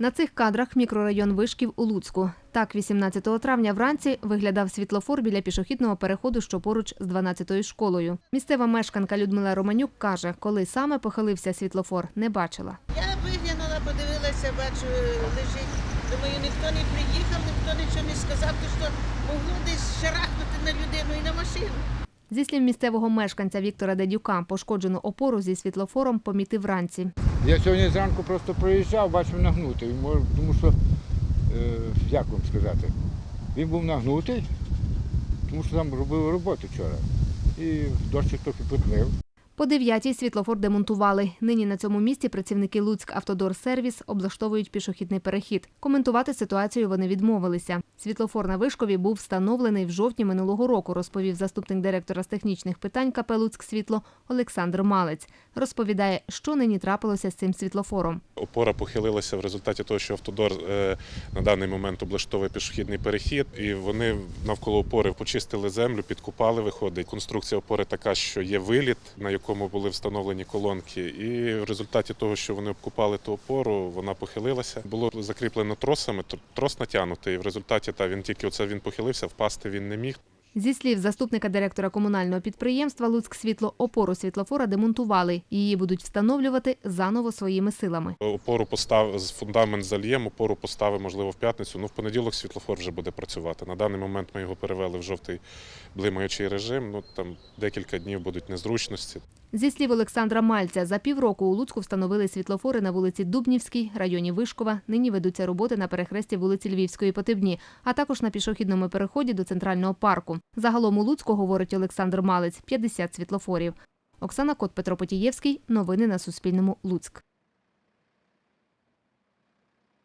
На цих кадрах мікрорайон Вишків у Луцьку. Так, 18 травня вранці виглядав світлофор біля пішохідного переходу, що поруч з 12-ю школою. Місцева мешканка Людмила Романюк каже, коли саме похилився світлофор, не бачила. Я виглянула, подивилася, бачу, лежить. Думаю, ніхто не приїхав, ніхто нічого не сказав, то що могло десь шарахнути на людину і на машину. Зі слів місцевого мешканця Віктора Дедюка, пошкоджену опору зі світлофором помітив вранці. Я сьогодні зранку просто проїжджав, бачив нагнутий. Тому що, е, як вам сказати, він був нагнутий, тому що там робили роботу вчора. І дощ трохи підмив. По дев'ятій світлофор демонтували. Нині на цьому місці працівники Луцьк Автодор Сервіс облаштовують пішохідний перехід. Коментувати ситуацію вони відмовилися. Світлофор на Вишкові був встановлений в жовтні минулого року, розповів заступник директора з технічних питань КП Луцьк Світло Олександр Малець. Розповідає, що нині трапилося з цим світлофором. Опора похилилася в результаті того, що автодор е, на даний момент облаштовує пішохідний перехід, і вони навколо опори почистили землю, підкупали. Виходить. Конструкція опори така, що є виліт, на якому були встановлені колонки. І в результаті того, що вони обкупали ту опору, вона похилилася. Було закріплено тросами, трос натягнутий. І в результаті та він тільки оце він похилився, впасти він не міг. Зі слів заступника директора комунального підприємства Луцьк Світло опору світлофора демонтували. Її будуть встановлювати заново своїми силами. Опору постав з фундамент зальємо, опору поставимо, можливо, в п'ятницю. Ну в понеділок світлофор вже буде працювати. На даний момент ми його перевели в жовтий блимаючий режим. Ну там декілька днів будуть незручності. Зі слів Олександра Мальця, за півроку у Луцьку встановили світлофори на вулиці Дубнівській, районі Вишкова. Нині ведуться роботи на перехресті вулиці Львівської Потибні, а також на пішохідному переході до центрального парку. Загалом у Луцьку, говорить Олександр Малець, 50 світлофорів. Оксана Кот, Петро Потієвський. Новини на Суспільному. Луцьк.